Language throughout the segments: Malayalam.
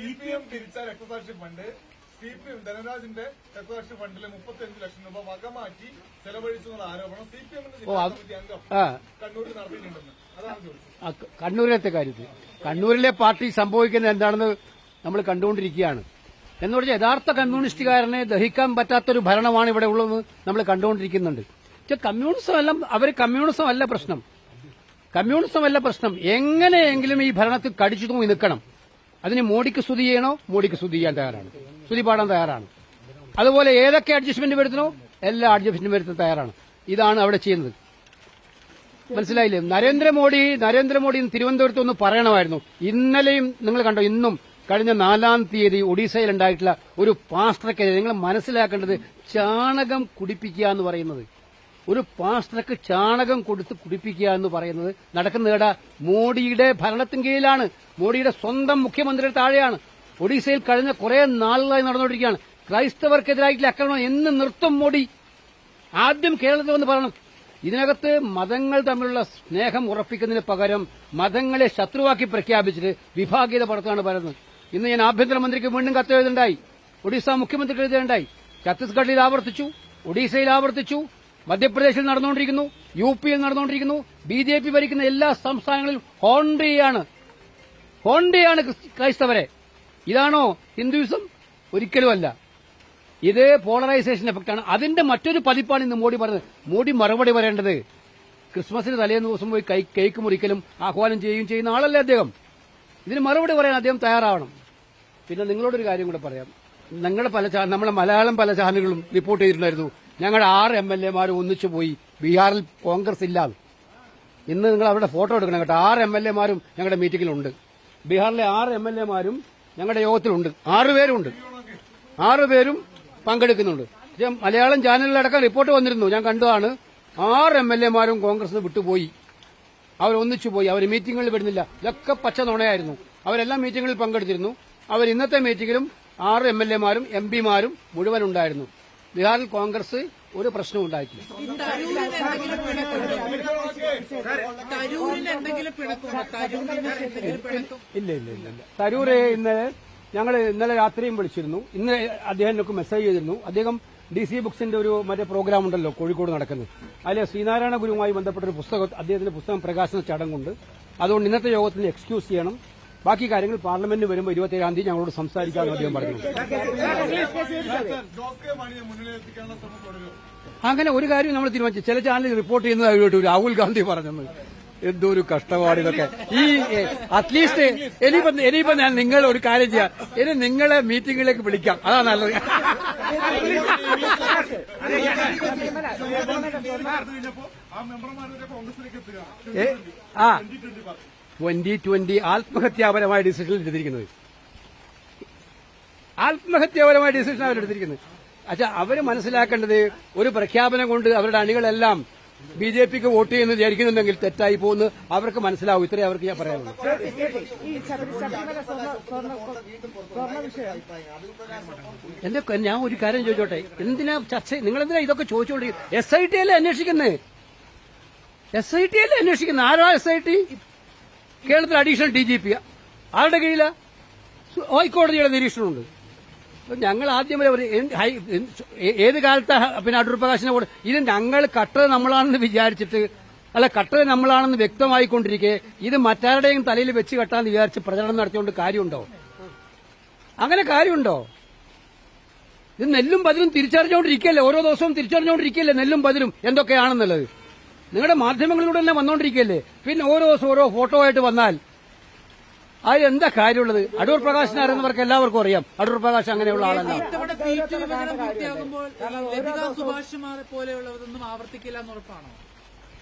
സി പി എം പിരിച്ച രക്തസാക്ഷി ഫണ്ട്. സി പി എം ധനരാജിന്റെ രക്തസാക്ഷി ഫണ്ടിലെ മുപ്പത്തിയഞ്ച് ലക്ഷം രൂപ വകമാറ്റി ചെലവഴിച്ചു എന്നുള്ള ആരോപണം സി പി എമ്മിന്റെ ജില്ലാ അംഗം കണ്ണൂരിൽ നടത്തിയിട്ടുണ്ടെന്ന്. അതാണ് ചോദിച്ചത്. കണ്ണൂരിലത്തെ കാര്യത്തിൽ. കണ്ണൂരിലെ പാർട്ടി സംഭവിക്കുന്നത് എന്താണെന്ന് നമ്മൾ കണ്ടുകൊണ്ടിരിക്കുകയാണ്. എന്ന് പറഞ്ഞാൽ യഥാർത്ഥ കമ്മ്യൂണിസ്റ്റുകാരനെ ദഹിക്കാൻ പറ്റാത്തൊരു ഭരണമാണ് ഇവിടെ ഉള്ളതെന്ന് നമ്മൾ കണ്ടുകൊണ്ടിരിക്കുന്നുണ്ട്. കമ്മ്യൂണിസം അല്ല അവർ കമ്മ്യൂണിസം അല്ല പ്രശ്നം. കമ്മ്യൂണിസം അല്ല പ്രശ്നം. എങ്ങനെയെങ്കിലും ഈ ഭരണത്തിൽ കടിച്ചു തൂങ്ങി നിൽക്കണം. അതിന് മോഡിക്ക് സ്തുതി ചെയ്യണോ? മോഡിക്ക് സ്തുതി ചെയ്യാൻ തയ്യാറാണ്. സ്തുതി പാടാൻ തയ്യാറാണ്. അതുപോലെ ഏതൊക്കെ അഡ്ജസ്റ്റ്മെന്റ് വരുത്തണോ? എല്ലാ അഡ്ജസ്റ്റ്മെന്റ് വരുത്താൻ തയ്യാറാണ്. ഇതാണ് അവിടെ ചെയ്യുന്നത്. മനസ്സിലായില്ലേ? നരേന്ദ്രമോദി നരേന്ദ്രമോദി തിരുവനന്തപുരത്ത് ഒന്ന് പറയണമായിരുന്നു. ഇന്നലെയും നിങ്ങൾ കണ്ടോ ഇന്നും കഴിഞ്ഞ നാലാം തീയതി ഒഡീസയിൽ ഉണ്ടായിട്ടുള്ള ഒരു പാസ്റ്റർക്കെതിരെ നിങ്ങൾ മനസ്സിലാക്കേണ്ടത് ചാണകം കുടിപ്പിക്കുക എന്ന് പറയുന്നത്. ഒരു പാസ്റ്റർക്ക് ചാണകം കൊടുത്ത് കുടിപ്പിക്കുക എന്ന് പറയുന്നത് നടക്കുന്ന കേടാ മോഡിയുടെ ഭരണത്തിന് കീഴിലാണ്. മോഡിയുടെ സ്വന്തം മുഖ്യമന്ത്രിയുടെ താഴെയാണ്. ഒഡീസയിൽ കഴിഞ്ഞ കുറെ നാളുകളായി നടന്നുകൊണ്ടിരിക്കുകയാണ്. ക്രൈസ്തവർക്കെതിരായിട്ടുള്ള ആക്രമണം എന്ന് നിർത്തും മോഡി. ആദ്യം കേരളത്തിൽ വന്ന് പറയണം. ഇതിനകത്ത് മതങ്ങൾ തമ്മിലുള്ള സ്നേഹം ഉറപ്പിക്കുന്നതിന് പകരം മതങ്ങളെ ശത്രുവാക്കി പ്രഖ്യാപിച്ചിട്ട് വിഭാഗീയത പടത്താണ് പറയുന്നത്. ഇന്ന് ഞാൻ ആഭ്യന്തരമന്ത്രിക്ക് വീണ്ടും കത്ത് എഴുതുണ്ടായി ഒഡീസ മുഖ്യമന്ത്രിക്ക് എഴുതുകയുണ്ടായി ഛത്തീസ്ഗഡിൽ ആവർത്തിച്ചു. ഒഡീസയിൽ ആവർത്തിച്ചു. മധ്യപ്രദേശിൽ നടന്നുകൊണ്ടിരിക്കുന്നു യു പിയിൽ നടന്നുകൊണ്ടിരിക്കുന്നു ബി ജെ പി ഭരിക്കുന്ന എല്ലാ സംസ്ഥാനങ്ങളിലും ഹോണ്ടയാണ്. ഹോണ്ടയാണ് ക്രൈസ്തവരെ. ഇതാണോ ഹിന്ദുയിസം? ഒരിക്കലുമല്ല. ഇത് പോളറൈസേഷൻ എഫക്റ്റാണ്. അതിന്റെ മറ്റൊരു പതിപ്പാണ് ഇന്ന് മോഡി പറഞ്ഞത്. മോഡി മറുപടി പറയേണ്ടത് ക്രിസ്മസിന് തലേന്ന് ദിവസം പോയി കേക്ക് മുറിക്കലും ആഹ്വാനം ചെയ്യുകയും ചെയ്യുന്ന ആളല്ലേ അദ്ദേഹം? ഇതിന് മറുപടി പറയാൻ അദ്ദേഹം തയ്യാറാവണം. പിന്നെ നിങ്ങളോടൊരു കാര്യം കൂടെ പറയാം. നിങ്ങളുടെ പല നമ്മളെ മലയാളം പല ചാനലുകളും റിപ്പോർട്ട് ചെയ്തിട്ടുണ്ടായിരുന്നു. ഞങ്ങളുടെ ആറ് എം എൽ എമാർ ഒന്നിച്ചു പോയി ബീഹാറിൽ കോൺഗ്രസ് ഇല്ലാതെ. ഇന്ന് നിങ്ങൾ അവരുടെ ഫോട്ടോ എടുക്കണം കേട്ടോ. ആറ് എം എൽ എമാരും ഞങ്ങളുടെ മീറ്റിംഗിലുണ്ട് ബീഹാറിലെ ആറ് എം എൽ എമാരും ഞങ്ങളുടെ യോഗത്തിലുണ്ട്. ആറുപേരുണ്ട് ആറുപേരും പങ്കെടുക്കുന്നുണ്ട്. മലയാളം ചാനലിലടക്കം റിപ്പോർട്ട് വന്നിരുന്നു. ഞാൻ കണ്ടതാണ്. ആറ് എം എൽ എമാരും കോൺഗ്രസ് വിട്ടുപോയി. അവരൊന്നിച്ചു പോയി. അവർ മീറ്റിങ്ങുകളിൽ വരുന്നില്ല ഇതൊക്കെ പച്ച നുണയായിരുന്നു. അവരെല്ലാം മീറ്റിങ്ങുകളിൽ പങ്കെടുത്തിരുന്നു. അവർ ഇന്നത്തെ മീറ്റിംഗിലും ആറ് എം എൽ എമാരും എം പിമാരും മുഴുവൻ ഉണ്ടായിരുന്നു. ബീഹാറിൽ കോൺഗ്രസ് ഒരു പ്രശ്നവും ഉണ്ടായിട്ടില്ല. ഇല്ല ഇല്ല ഇല്ല. തരൂര് ഇന്നലെ ഞങ്ങൾ ഇന്നലെ രാത്രിയും വിളിച്ചിരുന്നു. ഇന്ന് അദ്ദേഹം എനിക്ക് മെസ്സേജ് ചെയ്തിരുന്നു. അദ്ദേഹം ഡി സി ബുക്സിന്റെ ഒരു മറ്റേ പ്രോഗ്രാം ഉണ്ടല്ലോ കോഴിക്കോട് നടക്കുന്നത്. അതിലെ ശ്രീനാരായണ ഗുരുവുമായി ബന്ധപ്പെട്ട ഒരു പുസ്തകം അദ്ദേഹത്തിന്റെ പുസ്തകം പ്രകാശന ചടങ്ങുണ്ട്. അതുകൊണ്ട് ഇന്നത്തെ യോഗത്തിന് എക്സ്ക്യൂസ് ചെയ്യണം. ബാക്കി കാര്യങ്ങൾ പാർലമെന്റിന് വരുമ്പോൾ ഇരുപത്തിയേഴാം തീയതി ഞങ്ങളോട് സംസാരിക്കാമെന്ന് അദ്ദേഹം പറഞ്ഞു. അങ്ങനെ ഒരു കാര്യം നമ്മൾ തീരുമാനിച്ചു. ചില ചാനലിൽ റിപ്പോർട്ട് ചെയ്യുന്നതായിട്ട് രാഹുൽ ഗാന്ധി പറഞ്ഞു എന്തോ ഒരു കഷ്ടപ്പാട് ഇതൊക്കെ. ഈ അറ്റ്ലീസ്റ്റ് ഇനിയിപ്പോ ഇനിയിപ്പോ ഞാൻ നിങ്ങൾ ഒരു കാര്യം ചെയ്യാം. ഇനി നിങ്ങളെ മീറ്റിംഗിലേക്ക് വിളിക്കാം. അതാ നല്ലത്. ആ. ട്വന്റി ട്വന്റി ആത്മഹത്യാപരമായ ഡിസിഷൻ എടുത്തിരിക്കുന്നത്. ആത്മഹത്യാപരമായ ഡിസിഷൻ അവരെടുത്തിരിക്കുന്നത് അച്ഛാ അവർ മനസ്സിലാക്കേണ്ടത് ഒരു പ്രഖ്യാപനം കൊണ്ട് അവരുടെ അണികളെല്ലാം ബി ജെ പിക്ക് വോട്ട് ചെയ്യുന്നു വിചാരിക്കുന്നുണ്ടെങ്കിൽ തെറ്റായി പോകുന്നു. അവർക്ക് മനസ്സിലാവും. ഇത്രേ അവർക്ക് ഞാൻ പറയാനുള്ളൂ. ഈ ശബരി ശബരിമല സ്വർണ സ്വർണ സ്വർണ വിഷയം. എന്റെ ഞാൻ ഒരു കാര്യം ചോദിച്ചോട്ടെ. എന്തിനാ ചർച്ച നിങ്ങൾ എന്തിനാ ഇതൊക്കെ ചോദിച്ചുകൊണ്ടിരിക്കുന്നത് എസ് ഐ ടി അല്ലേ അന്വേഷിക്കുന്നത്? എസ് ഐ ടി അല്ലേ അന്വേഷിക്കുന്നത്? ആരാ എസ് ഐ ടി കേരളത്തിൽ അഡീഷണൽ ഡി ജി പി ആരുടെ കീഴിലാ? ഹൈക്കോടതിയുടെ നിരീക്ഷണമുണ്ട്. ഞങ്ങൾ ആദ്യം ഏത് കാലത്ത് പിന്നെ അടൂർ പ്രകാശിനെ കൂടെ ഇത് ഞങ്ങൾ കട്ടത് നമ്മളാണെന്ന് വിചാരിച്ചിട്ട് അല്ല കട്ടത് നമ്മളാണെന്ന് വ്യക്തമായിക്കൊണ്ടിരിക്കെ ഇത് മറ്റാരുടെയും തലയിൽ വെച്ച് കെട്ടാന്ന് വിചാരിച്ച് പ്രചരണം നടത്തിയോണ്ട് കാര്യമുണ്ടോ? അങ്ങനെ കാര്യമുണ്ടോ? ഇത് നെല്ലും പതിലും തിരിച്ചറിഞ്ഞുകൊണ്ടിരിക്കല്ലേ ഓരോ ദിവസവും തിരിച്ചറിഞ്ഞുകൊണ്ടിരിക്കല്ലേ നെല്ലും പതിലും എന്തൊക്കെയാണെന്നുള്ളത്? നിങ്ങളുടെ മാധ്യമങ്ങളിലൂടെ തന്നെ വന്നുകൊണ്ടിരിക്കുകയല്ലേ പിന്നെ ഓരോ ദിവസം ഓരോ ഫോട്ടോ ആയിട്ട് വന്നാൽ അതിലെന്താ എന്താ കാര്യമുള്ളത്? അടൂർ പ്രകാശിനെ അറിയുന്നവർക്ക് എല്ലാവർക്കും അറിയാം. അടൂർ പ്രകാശ് അങ്ങനെയുള്ള ആളല്ല.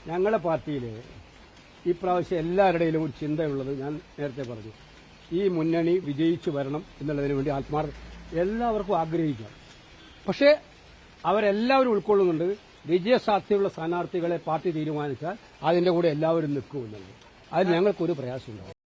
ഞങ്ങളുടെ പാർട്ടിയിൽ ഈ പ്രാവശ്യം എല്ലാവരുടെയിലും ഒരു ചിന്തയുള്ളത് ഞാൻ നേരത്തെ പറഞ്ഞു. ഈ മുന്നണി വിജയിച്ചു വരണം എന്നുള്ളതിന് വേണ്ടി ആത്മാർത്ഥ എല്ലാവർക്കും ആഗ്രഹിക്കാം. പക്ഷേ അവരെല്ലാവരും ഉൾക്കൊള്ളുന്നുണ്ട്. വിജയസാധ്യതയുള്ള സ്ഥാനാർത്ഥികളെ പാർട്ടി തീരുമാനിച്ചാൽ അതിന്റെ കൂടെ എല്ലാവരും നിൽക്കുമെന്നുള്ളത്. അതിൽ ഞങ്ങൾക്കൊരു പ്രയാസമുണ്ടാവും